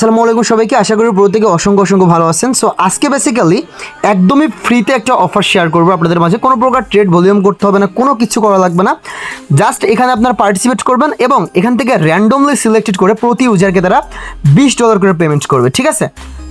আসসালামু আলাইকুম সবাইকে। আশা করি প্রত্যেকে অসংখ্য অসংখ্য ভালো আছেন। সো আজকে বেসিক্যালি একদমই ফ্রিতে একটা অফার শেয়ার করব আপনাদের মাঝে। কোনো প্রকার ট্রেড ভলিউম করতে হবে না, কোনো কিছু করা লাগবে না। জাস্ট এখানে আপনারা পার্টিসিপেট করবেন এবং এখান থেকে র্যান্ডমলি সিলেক্টেড করে প্রতি ইউজারকে তারা বিশ ডলার করে পেমেন্ট করবে, ঠিক আছে?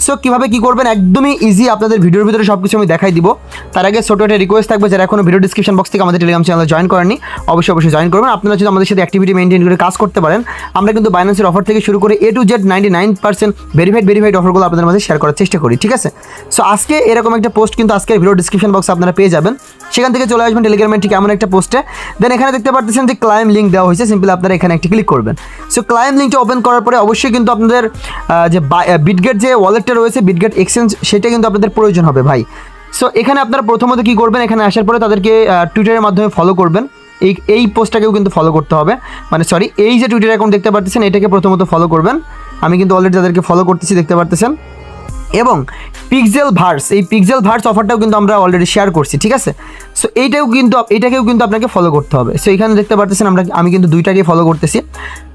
সো কীভাবে কী করবেন? একদমই ইজি আপনাদের ভিডিওর ভিতরে সব কিছু আমি দেখাই দিব। তার আগে ছোটো একটা রিকোয়েস্ট থাকবে, যারা এখনও ভিডিও ডিসক্রিপশন বক্স থেকে আমাদের টেলিগ্রাম চ্যানেলে জয়েন করেননি, অবশ্যই অবশ্যই জয়েন করবেন। আপনারা যদি আমাদের সাথে অ্যাক্টিভিটি মেনটেন করে কাজ করতে পারেন, আমরা কিন্তু বাইন্যান্সের অফার থেকে শুরু করে A to Z ninety nine percent verified verified অফারগুলো আপনাদের মাঝে শেয়ার করার চেষ্টা করি, ঠিক আছে? সো আজকে এরকম একটা পোস্ট কিন্তু আজকে ভিডিও ডিসক্রিপশন বক্সে আপনারা পেয়ে যাবেন। সেখান থেকে চলে আসবেন টেলিগ্রামের ঠিক এমন একটা পোস্টে দেন এখানে দেখতে পাচ্ছেন যে ক্লাইম লিঙ্ক দেওয়া হয়েছে সিম্পলি আপনারা এখানে একটি ক্লিক করবেন। সো ক্লাইম লিঙ্কটা ওপেন করার পরে অবশ্যই কিন্তু আপনাদের যে বিটগেট যে ওয়ালেটটা রয়েছে বিটগেট এক্সচেঞ্জ সেটা কিন্তু আপনাদের প্রয়োজন হবে ভাই। সো এখানে আপনারা প্রথমত কি করবেন, এখানে আসার পরে তাদেরকে টুইটারের মাধ্যমে ফলো করবেন। এই এই পোস্টটাকেও কিন্তু ফলো করতে হবে। মানে সরি এই যে টুইটার অ্যাকাউন্ট দেখতে পাচ্ছেন এটাকে প্রথমত ফলো করবেন। আমি কিন্তু অলরেডি তাদেরকে ফলো করতেছি, দেখতে পারতেছেন। এবং পিক্সেল ভার্স এই পিক্সেল ভার্স অফারটাও কিন্তু আমরা অলরেডি শেয়ার করছি, ঠিক আছে? সো এইটাও কিন্তু এইটাকেও কিন্তু আপনাকে ফলো করতে হবে। সো এখানে দেখতে পারতেছেন আমরা, আমি কিন্তু দুইটাকেই ফলো করতেছি।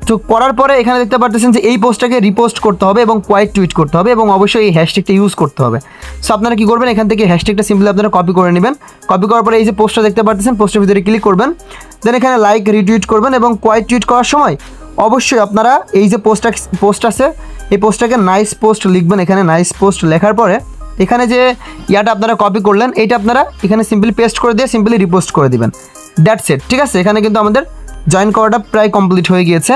তো করার পরে এখানে দেখতে পারতেছেন যে এই পোস্টটাকে রিপোস্ট করতে হবে এবং কোয়াইট টুইট করতে হবে এবং অবশ্যই এই হ্যাশট্যাগটা ইউজ করতে হবে। সো আপনারা কি করবেন? এখান থেকে হ্যাশট্যাগটা সিম্পলি আপনারা কপি করে নেবেন। কপি করার পরে এই যে পোস্টটা দেখতে পারতেছেন পোস্টের ভিতরে ক্লিক করবেন। দেন এখানে লাইক রিটুইট করবেন এবং কোয়াইট টুইট করার সময় অবশ্যই আপনারা এই যে পোস্টটা পোস্ট আছে, এই পোস্টটাকে নাইস পোস্ট লিখবেন। এখানে নাইস পোস্ট লেখার পরে এখানে যে ইয়াটা আপনারা কপি করলেন, এইটা আপনারা এখানে সিম্পলি পেস্ট করে দিয়ে সিম্পলি রিপোস্ট করে দিবেন। দ্যাটস ইট ঠিক আছে? এখানে কিন্তু আমাদের জয়েন করাটা প্রায় কমপ্লিট হয়ে গিয়েছে।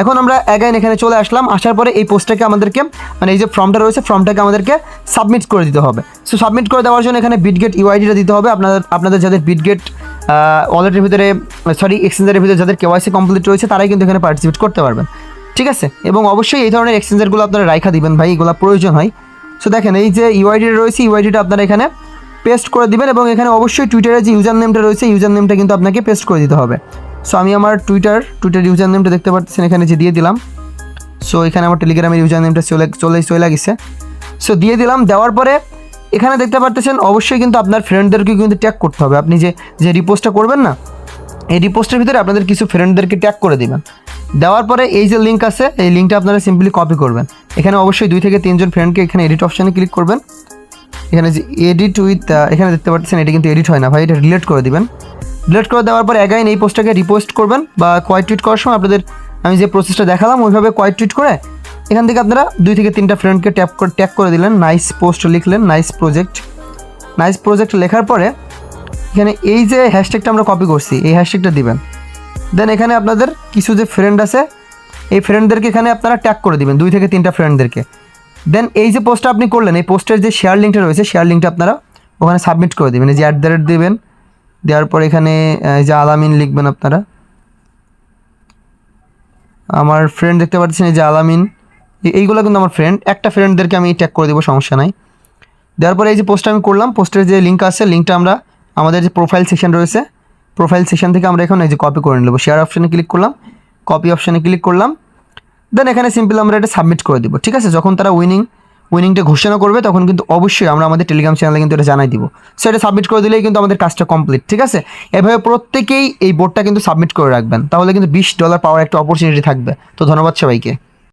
এখন আমরা অ্যাগাইন এখানে চলে আসলাম। আসার পরে এই পোস্টটাকে আমাদেরকে মানে এই যে ফর্মটা রয়েছে ফর্মটাকে আমাদেরকে সাবমিট করে দিতে হবে। সো সাবমিট করে দেওয়ার জন্য এখানে বিটগেট ইউআইডিটা দিতে হবে। আপনাদের আপনাদের যাদের বিটগেট ওয়ালেটের ভিতরে সরি এক্সচেঞ্জারের ভিতরে যাদের কেওয়াইসি কমপ্লিট রয়েছে, তারাই কিন্তু এখানে পার্টিসিপেট করতে পারবেন। ঠিক আছে? এবং অবশ্যই এই ধরনের এক্সচেঞ্জারগুলো আপনারা রাইখা দিবেন ভাই, এগুলো প্রয়োজন হয়। সো দেখেন, এই যে ইউআইডিটা রয়েছে ইউআইডিটা আপনারা এখানে পেস্ট করে দিবেন এবং এখানে অবশ্যই টুইটারের যে ইউজার নেমটা রয়েছে ইউজার নেমটা কিন্তু আপনাকে পেস্ট করে দিতে হবে। সো আমি আমার টুইটার টুইটার ইউজার নেমটা দেখতে পাচ্ছেন এখানে যে দিয়ে দিলাম। সো এখানে আমার টেলিগ্রামের ইউজার নেমটা চলে চলে চলে গেছে। সো দিয়ে দিলাম, দেওয়ার পরে এখানে দেখতে পারতেছেন, অবশ্যই কিন্তু আপনার ফ্রেন্ডদেরকে কিন্তু ট্যাগ করতে হবে। আপনি যে যে রিপোস্টটা করবেন না, এই রিপোস্টের ভিতরে আপনাদের কিছু ফ্রেন্ডদেরকে ট্যাগ করে দিবেন। দেওয়ার পরে এই যে লিঙ্ক আছে, এই লিঙ্কটা আপনারা সিম্পলি কপি করবেন। এখানে অবশ্যই দুই থেকে তিনজন ফ্রেন্ডকে এখানে এডিট অপশানে ক্লিক করবেন। এখানে যে এডিট উইথ এখানে দেখতে পাচ্ছেন এটা কিন্তু এডিট হয় না। ভাই, এটা রিলেট করে দিবেন। ডিলিট করে দেওয়ার পর অ্যাগাইন এই পোস্টটাকে রিপোস্ট করবেন বা কোয়াইট টুইট করার সময় আপনাদের আমি যে প্রসেসটা দেখালাম, ওইভাবে কোয়াইট টুইট করে এখান থেকে আপনারা দুই থেকে তিনটা ফ্রেন্ডকে ট্যাপ করে ট্যাগ করে দিলেন নাইস পোস্ট লিখলেন নাইস প্রজেক্ট নাইস প্রজেক্ট লেখার পরে এখানে এই যে হ্যাশট্যাগটা আমরা কপি করছি, এই হ্যাশট্যাগটা দিবেন। দেন এখানে আপনাদের কিছু যে ফ্রেন্ড আছে, এই ফ্রেন্ডদেরকে এখানে আপনারা ট্যাগ করে দিবেন, দুই থেকে তিনটা ফ্রেন্ডদেরকে দেন এই যে পোস্টটা আপনি করলেন, এই পোস্টের যে শেয়ার লিঙ্কটা রয়েছে শেয়ার লিঙ্কটা আপনারা ওখানে সাবমিট করে দেবেন, এই যে অ্যাট দ্য রেট দেবেন। দেওয়ার পর এখানে এই যে আলামিন লিখবেন আপনারা। আমার ফ্রেন্ড দেখতে পাচ্ছেন, এই যে আলামিন। এইগুলো কিন্তু আমার ফ্রেন্ড একটা ফ্রেন্ডদেরকে আমি ট্যাগ করে দেবো, সমস্যা নাই। দেওয়ার পরে এই যে পোস্টটা আমি করলাম পোস্টের যে লিঙ্ক আছে লিঙ্কটা আমরা, আমাদের যে প্রোফাইল সেকশন রয়েছে প্রোফাইল সেকশন থেকে আমরা এখন এই যে কপি করে নেব। শেয়ার অপশানে ক্লিক করলাম কপি অপশানে ক্লিক করলাম। দেন এখানে সিম্পল আমরা এটা সাবমিট করে দেবো, ঠিক আছে? যখন তারা উইনিং উইনিংটা ঘোষণা করবে, তখন কিন্তু অবশ্যই আমরা আমাদের টেলিগ্রাম চ্যানেলে কিন্তু এটা জানাই দিব। সো এটা সাবমিট করে দিলেই কিন্তু আমাদের কাজটা কমপ্লিট ঠিক আছে? এভাবে প্রত্যেকেই এই বোর্ডটা কিন্তু সাবমিট করে রাখবেন, তাহলে কিন্তু বিশ ডলার পাওয়ার একটা অপরচুনিটি থাকবে। তো ধন্যবাদ সবাইকে।